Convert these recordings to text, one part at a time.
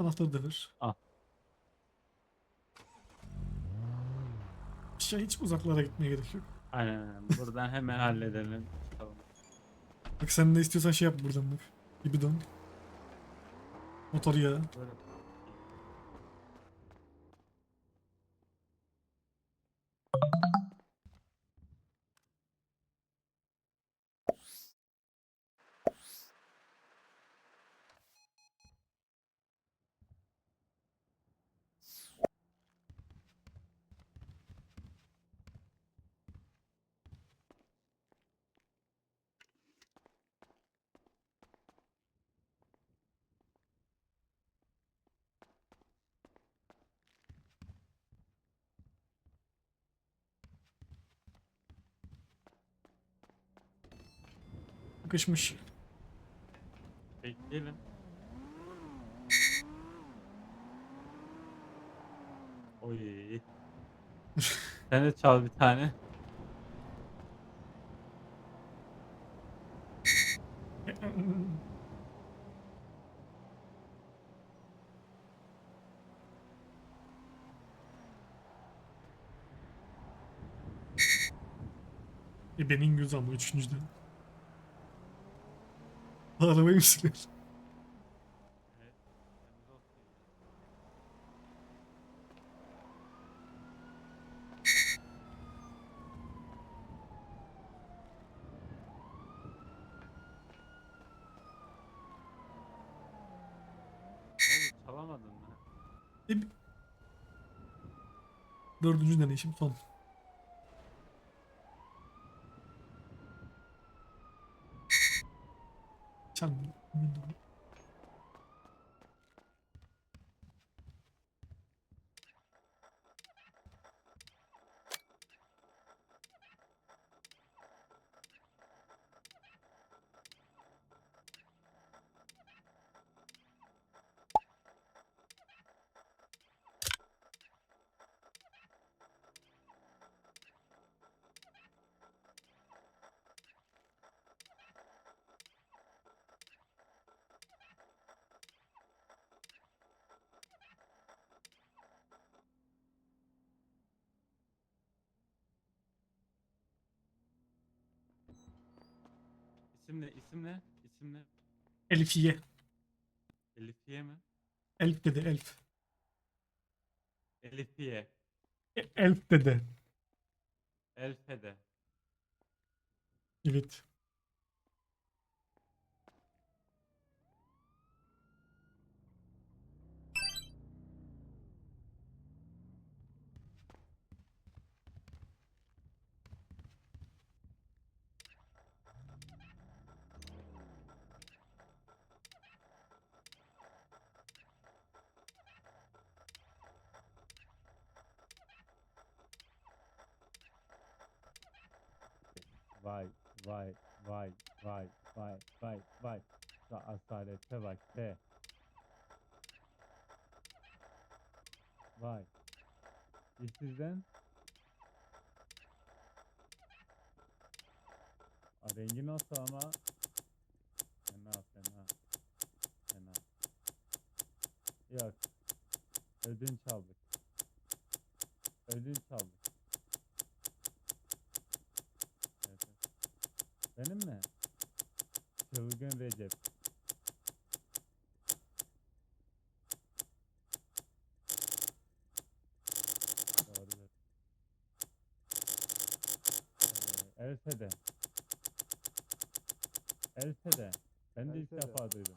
Anahtarı da ver. Al. Şey hiç uzaklara gitmeye gerek yok. Aynen aynen. Buradan hemen halledelim. Tamam. Bak sen ne istiyorsan şey yap buradan bak. Gibi dön. Motor yağı. Böyle. Sıkışmış. Bekleyelim. Oy. Sen de çal bir tane. Ebenin gözü ama üçüncüde. Arabayı mı çalamadın mı? E, Dördüncü deneyişim son. Çal. İsim ne? İsim ne? İsim ne? Elfiye. Elifiye mi? Elf dedi elf. Elifiye. E- Elf dedi. Elfede. Evet. Vay vay vay vay vay vay vay. Şu asalete bak be. Vay. İşsizden. A, rengi nasıl ama? Fena fena. Fena. Yok. Ödünç aldık. Ödünç aldık. Evet, evet. Benim mi? Çılgın Recep. Doğrudur. Ee, Elfe'de. Elfe'de. Ben de ilk defa duydum.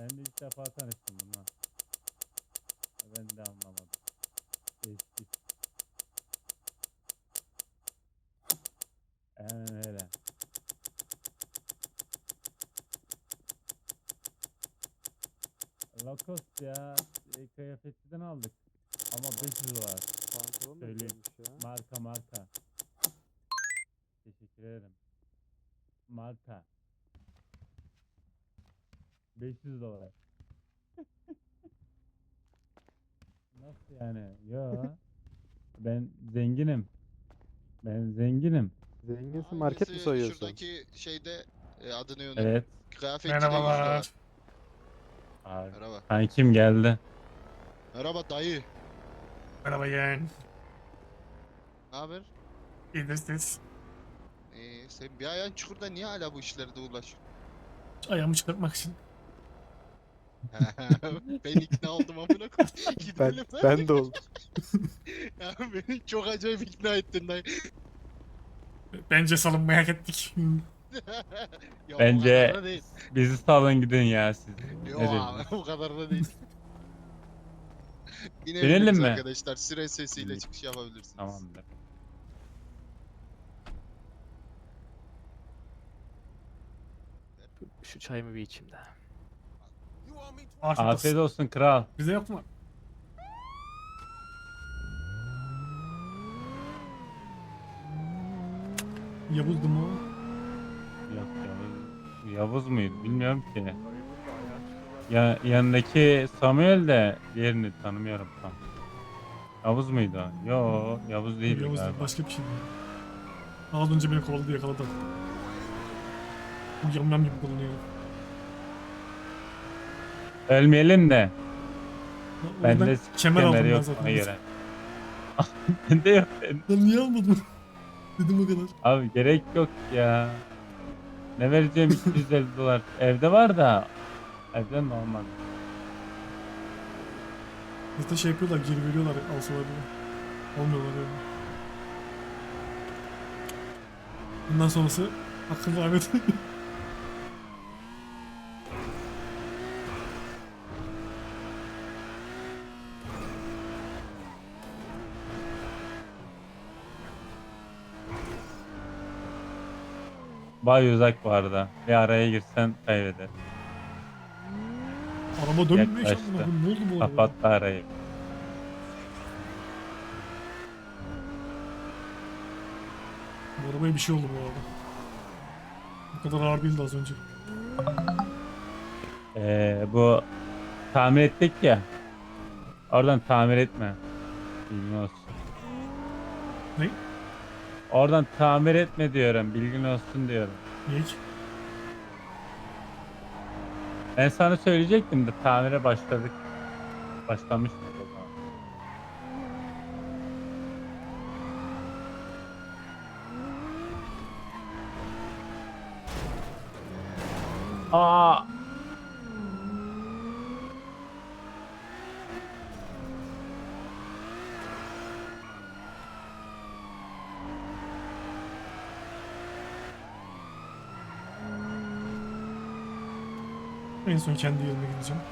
Ben de ilk defa tanıştım bununla. Ben de anlamadım. Değişik. Aynen Lacoste ya e, kıyafetçiden aldık. Ama 500 dolar. Pantolon da Söyleyeyim. güzelmiş ya. Marka marka. Teşekkür ederim. Marka. 500 dolar. Nasıl yani? Yo. Ben zenginim. Ben zenginim. Zenginsin market mi Hangisi soyuyorsun? Şuradaki şeyde e, adını unut. Evet. Kıyafetçide yüz Merhabalar. Abi. Merhaba. Kankim geldi. Merhaba dayı. Merhaba yeğen. Ne haber? İyidir siz. Ee, sen bir ayağın çukurda niye hala bu işlerde uğraşıyorsun? Ayağımı çıkartmak için. ben ikna oldum amına koyayım. Ben, Gidelim lan. ben de oldum. Ya beni çok acayip ikna ettin dayı. Bence salınmayı hak ettik. Ya, o Bence- kadar da değil. Bizi salın gidin ya siz. Yok Ne abi o kadar da değil. Binelim mi? arkadaşlar. Siren sesiyle İyi. çıkış yapabilirsiniz. Tamamdır. Şu çayımı bir içeyim de. Afiyet Afiyet olsun. olsun kral. Bize yok mu? Yavuz'du mu? Yavuz. Muydu bilmiyorum ki. Ya, yanındaki Samuel de diğerini tanımıyorum tam. Yavuz muydu? Yo Yavuz değil Yavuz değil, galiba. başka bir şey değil. Az önce beni kovaladı yakaladı. Bu yamyam gibi kullanıyor. Ölmeyelim de. Oradan Bende kemer aldım ben yok zaten. ona göre. Bende yok. Lan niye almadın? Dedim o kadar. Abi gerek yok ya. Ne vereceğim 250 dolar. Evde var da. Evde normal. Zaten şey yapıyorlar, geri veriyorlar alsalar bile. Almıyorlar yani. Bundan sonrası hakkın rahmet. Bay uzak bu arada. Bir araya girsen kaybeder. Araba dönmüyor Yaklaştı. koyayım. Ne oldu bu araba? Kapattı arayı. Bu arabaya bir şey oldu bu arada. Bu kadar ağır değildi az önce. Ee, bu tamir ettik ya. Oradan tamir etme. Bilgin olsun. Ne? Oradan tamir etme diyorum. Bilgin olsun diyorum. Ki? Ben sana söyleyecektim de tamire başladık. Zaman. Aa! En son kendi yerime gideceğim.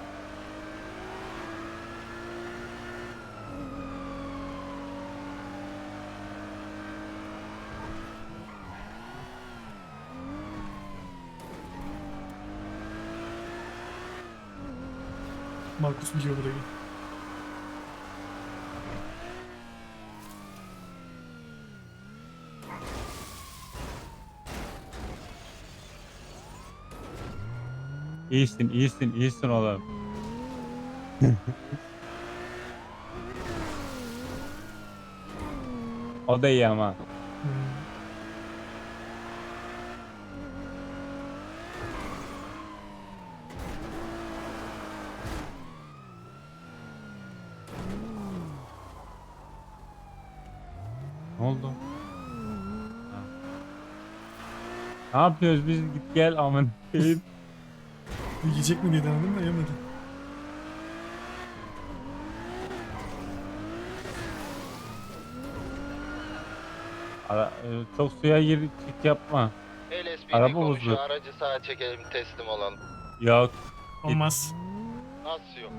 Markus biliyor burayı. İyisin, iyisin, iyisin oğlum. o da iyi ama. Ne oldu? Ne yapıyoruz biz git gel aman koyayım. Yiyecek mi diye denedim de yemedi. Ara, e, çok suya gir çık yapma. LSPD Araba konuşuyor. bozdu. Aracı sağa çekelim teslim olalım. Yok. Olmaz. Nasıl yok?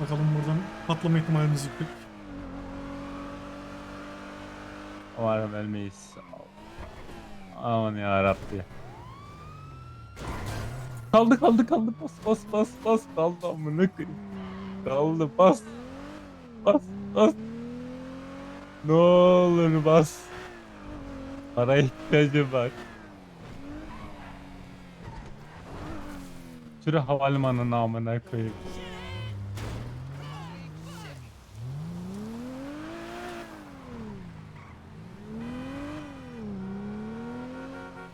Bakalım buradan patlama ihtimalimiz yüksek. Umarım ölmeyiz. Aman ya Rabbi. Kaldı kaldı kaldı bas bas bas bas kaldı amına koyayım. Kaldı bas. Bas bas. Ne olur bas. Para ihtiyacı var. Sürü havalimanına amına koyayım.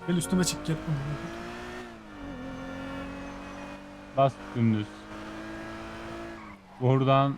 Gel üstüme çık gel. Bas dümdüz. Buradan